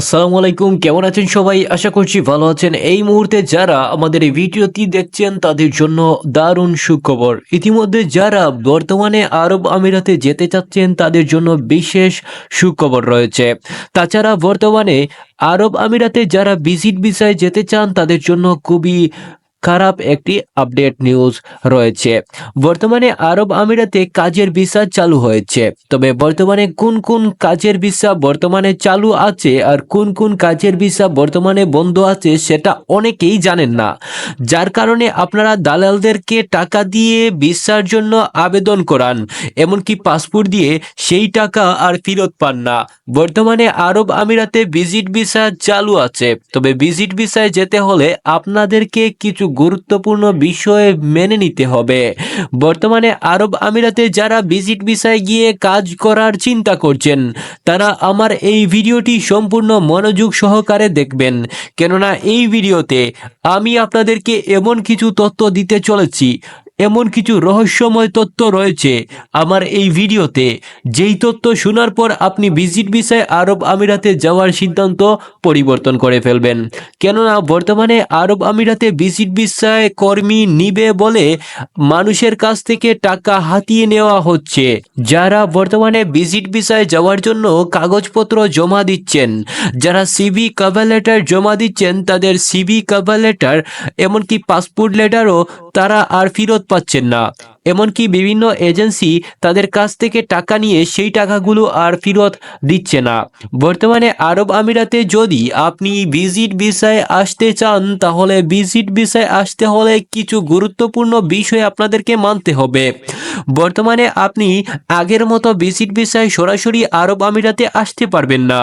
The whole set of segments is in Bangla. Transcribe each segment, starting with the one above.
আসসালামু আলাইকুম, কেমন আছেন সবাই? আশা করছি ভালো আছেন। এই মুহূর্তে যারা আমাদের এই ভিডিওটি দেখছেন, তাদের জন্য দারুণ সুখবর। ইতিমধ্যে যারা বর্তমানে আরব আমিরাতে যেতে চাচ্ছেন, তাদের জন্য বিশেষ সুখবর রয়েছে। তাছাড়া বর্তমানে আরব আমিরাতে যারা ভিজিট ভিসায় যেতে চান, তাদের জন্য খুবই খারাপ একটি আপডেট নিউজ রয়েছে। বর্তমানে আরব আমিরাতে কাজের ভিসা চালু হয়েছে। তবে বর্তমানে কোন কোন কাজের ভিসা বর্তমানে চালু আছে আর কোন কোন কাজের ভিসা বর্তমানে বন্ধ আছে সেটা অনেকেই জানেন না। যার কারণে আপনারা দালালদেরকে টাকা দিয়ে ভিসার জন্য আবেদন করান, এমনকি পাসপোর্ট দিয়ে সেই টাকা আর ফেরত পান না। বর্তমানে আরব আমিরাতে ভিজিট ভিসা চালু আছে। তবে ভিজিট ভিসায় যেতে হলে আপনাদেরকে কিছু গুরুত্বপূর্ণ বিষয় মেনে নিতে হবে। বর্তমানে আরব আমিরাতে যারা ভিজিট ভিসায় গিয়ে কাজ করার চিন্তা করছেন, তারা আমার এই ভিডিওটি সম্পূর্ণ মনোযোগ সহকারে দেখবেন। কেননা এই ভিডিওতে আমি আপনাদেরকে এমন কিছু তথ্য দিতে চলেছি এমন কিছু রহস্যময় তথ্য রয়েছে আমার এই ভিডিওতে। যেই তথ্য শোনার পর আপনি ভিজিট ভিসায় আরব আমিরাতে যাওয়ার সিদ্ধান্ত পরিবর্তন করে ফেলবেন। কেননা বর্তমানে আরব আমিরাতে ভিজিট ভিসায় কর্মী নিবে বলে মানুষের কাছ থেকে টাকা হাতিয়ে নেওয়া হচ্ছে। যারা বর্তমানে ভিজিট ভিসায় যাওয়ার জন্য কাগজপত্র জমা দিচ্ছেন, যারা সিভি কভার লেটার জমা দিচ্ছেন, তাদের সিভি কভার লেটার, এমনকি পাসপোর্ট লেটারও তারা আর ফেরত পাচ্ছেন না। এমনকি বিভিন্ন এজেন্সি তাদের কাছ থেকে টাকা নিয়ে সেই টাকাগুলো আর ফেরত দিচ্ছে না। বর্তমানে আরব আমিরাতে যদি আপনি ভিজিট ভিসায় আসতে চান, তাহলে ভিজিট ভিসায় আসতে হলে কিছু গুরুত্বপূর্ণ বিষয় আপনাদেরকে মানতে হবে। বর্তমানে আপনি আগের মতো ভিজিট ভিসায় সরাসরি আরব আমিরাতে আসতে পারবেন না।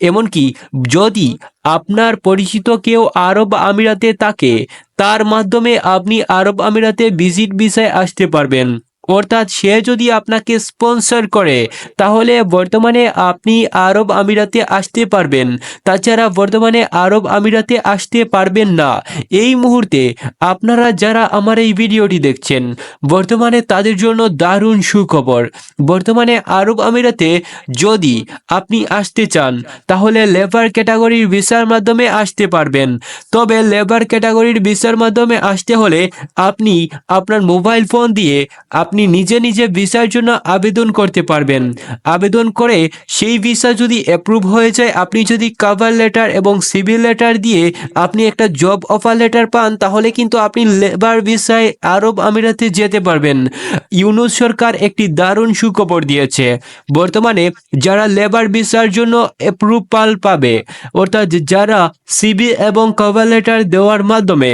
এমনকি যদি আপনার পরিচিত কেউ আরব আমিরাতে থাকে, তার মাধ্যমে আপনি আরব আমিরাতে ভিজিট ভিসায় আসতে পারবেন। অর্থাৎ সে যদি আপনাকে স্পন্সর করে, তাহলে বর্তমানে আপনি আরব আমিরাতে আসতে পারবেন। তাছাড়া বর্তমানে আরব আমিরাতে আসতে পারবেন না। এই মুহূর্তে আপনারা যারা আমার এই ভিডিওটি দেখছেন, বর্তমানে তাদের জন্য দারুণ সুখবর। বর্তমানে আরব আমিরাতে যদি আপনি আসতে চান, তাহলে লেবার ক্যাটাগরির ভিসার মাধ্যমে আসতে পারবেন। তবে লেবার ক্যাটাগরির ভিসার মাধ্যমে আসতে হলে আপনি আপনার মোবাইল ফোন দিয়ে আপনি নিজে নিজে ভিসার জন্য আবেদন করতে পারবেন। আবেদন করে সেই ভিসা যদি অ্যাপ্রুভ হয়ে যায়, আপনি যদি কাভার লেটার এবং সিভিল লেটার দিয়ে আপনি একটা জব অফার লেটার পান, তাহলে কিন্তু আপনি লেবার ভিসায় আরব আমিরাতে যেতে পারবেন। ইউনুস সরকার একটি দারুণ সুখবর দিয়েছে। বর্তমানে যারা লেবার ভিসার জন্য অ্যাপ্রুভাল পাবে, অর্থাৎ যারা সিবি এবং কভার লেটার দেওয়ার মাধ্যমে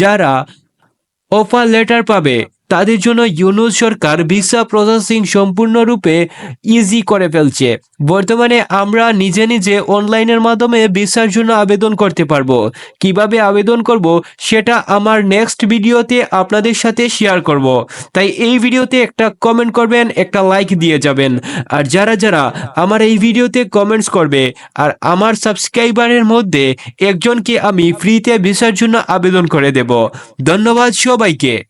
যারা অফার লেটার পাবে তাদের জন্য ইউনুস সরকার ভিসা প্রসেসিং সম্পূর্ণরূপে ইজি করে ফেলছে। বর্তমানে আমরা নিজে নিজে অনলাইনের মাধ্যমে ভিসার জন্য আবেদন করতে পারব। কীভাবে আবেদন করব সেটা আমার নেক্সট ভিডিওতে আপনাদের সাথে শেয়ার করব। তাই এই ভিডিওতে একটা কমেন্ট করবেন, একটা লাইক দিয়ে যাবেন। আর যারা যারা আমার এই ভিডিওতে কমেন্টস করবে আর আমার সাবস্ক্রাইবারের মধ্যে একজনকে আমি ফ্রিতে ভিসার জন্য আবেদন করে দেব। ধন্যবাদ সবাইকে।